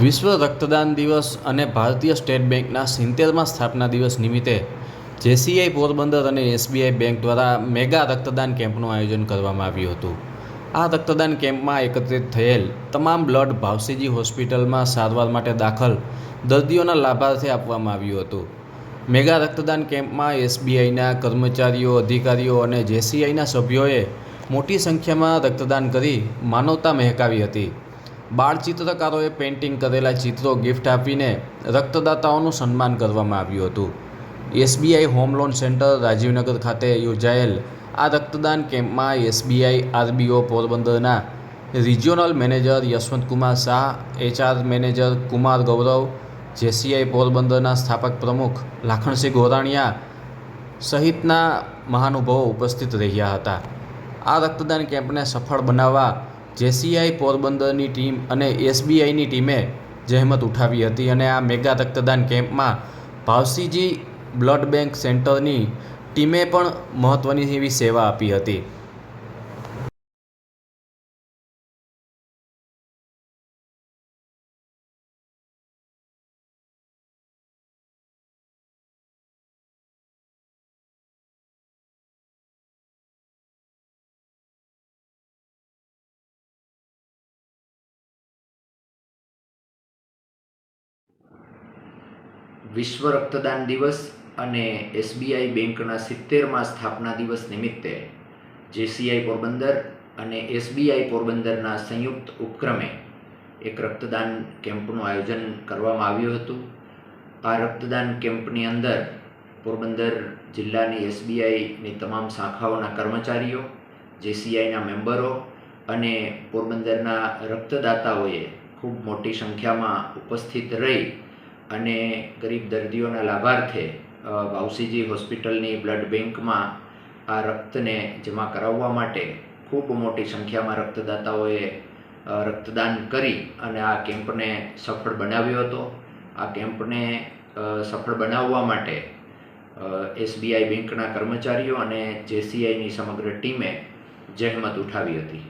વિશ્વ રક્તદાન દિવસ અને ભારતીય સ્ટેટ બેંકના સિત્તેરમાં સ્થાપના દિવસ નિમિત્તે જેસીઆઈ પોરબંદર અને એસબીઆઈ બેંક દ્વારા મેગા રક્તદાન કેમ્પનું આયોજન કરવામાં આવ્યું હતું. આ રક્તદાન કેમ્પમાં એકત્રિત થયેલ તમામ બ્લડ ભાવસીજી હોસ્પિટલમાં સારવાર માટે દાખલ દર્દીઓના લાભાર્થે આપવામાં આવ્યું હતું. મેગા રક્તદાન કેમ્પમાં એસબીઆઈના કર્મચારીઓ, અધિકારીઓ અને જેસીઆઈના સભ્યોએ મોટી સંખ્યામાં રક્તદાન કરી માનવતા મહેકાવી હતી. બાળ ચિત્રકારોએ પેઇન્ટિંગ કરેલા ચિત્રો ગિફ્ટ આપીને રક્તદાતાઓનું સન્માન કરવામાં આવ્યું હતું. SBI home loan centre Rajivnagar ખાતે યોજાયેલ આ રક્તદાન કેમ્પમાં એસબીઆઈ આરબીઓ પોરબંદરના regional manager Yashwantkumar Shah HR manager Kumar Gaurav JCI પોરબંદરના સ્થાપક પ્રમુખ લાખણસિંહ ગોરાણીયા સહિતના મહાનુભાવો ઉપસ્થિત રહ્યા હતા. આ રક્તદાન કેમ્પને સફળ બનાવવા જેસીઆઈ પોરબંદરની ટીમ અને એસબીઆઈની ટીમે જહેમત ઉઠાવી હતી અને આ મેગા રક્તદાન કેમ્પમાં ભાવસીજી બ્લડ બેંક સેન્ટરની ટીમે પણ મહત્ત્વની એવી સેવા આપી હતી. વિશ્વ રક્તદાન દિવસ અને એસબીઆઈ બેંકના સિત્તેરમાં સ્થાપના દિવસ નિમિત્તે જેસીઆઈ પોરબંદર અને એસબીઆઈ પોરબંદરના સંયુક્ત ઉપક્રમે એક રક્તદાન કેમ્પનું આયોજન કરવામાં આવ્યું હતું. આ રક્તદાન કેમ્પની અંદર પોરબંદર જિલ્લાની એસબીઆઈની તમામ શાખાઓના કર્મચારીઓ, જેસીઆઈના મેમ્બરો અને પોરબંદરના રક્તદાતાઓએ ખૂબ મોટી સંખ્યામાં ઉપસ્થિત રહી અને ગરીબ દર્દીઓના લાભાર્થે અ, વાવસીજી હોસ્પિટલની બ્લડ બેંકમાં આ રક્તને જમા કરાવવા માટે ખૂબ મોટી સંખ્યામાં રક્તદાતાઓએ રક્તદાન કરી અને આ કેમ્પને સફળ બનાવ્યો હતો. આ કેમ્પને સફળ બનાવવા માટે એસબીઆઈ બેંકના કર્મચારીઓ અને જેસીઆઈની સમગ્ર ટીમે જહેમત ઉઠાવી હતી.